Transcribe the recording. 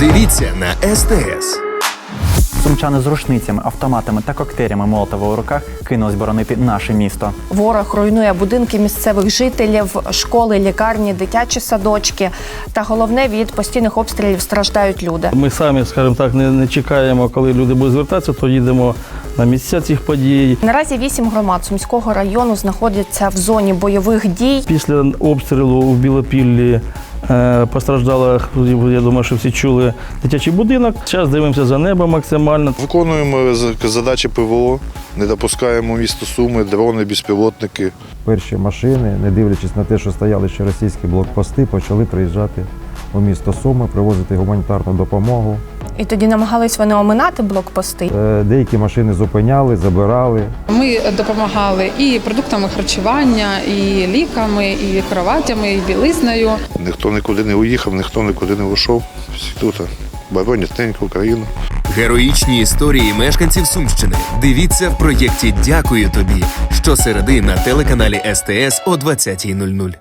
Дивіться на СТС. Сумчани з рушницями, автоматами та коктейлями Молотова у руках кинулись боронити наше місто. Ворог руйнує будинки місцевих жителів, школи, лікарні, дитячі садочки. Та головне від постійних обстрілів страждають люди. Ми самі, скажімо так, не, не чекаємо, коли люди будуть звертатися, то їдемо на місця цих подій. Наразі вісім громад Сумського району знаходяться в зоні бойових дій. Після обстрілу в Білопіллі е, постраждало, я думаю, що всі чули дитячий будинок. Зараз дивимося за небо максимально. Виконуємо з- задачі ПВО, не допускаємо місто Суми, дрони, безпілотники. Перші машини, не дивлячись на те, що стояли ще російські блокпости, почали приїжджати у місто Суми, привозити гуманітарну допомогу. І тоді намагались вони оминати блокпости. Е, Деякі машини зупиняли, забирали. Ми допомагали і продуктами харчування, і ліками, і кроватями, і білизнею. Ніхто нікуди не уїхав, ніхто нікуди не вийшов. Всі тут боронять неньку Україну. Героїчні історії мешканців Сумщини. Дивіться в проєкті Дякую тобі щосереди на телеканалі СТС о 20.00.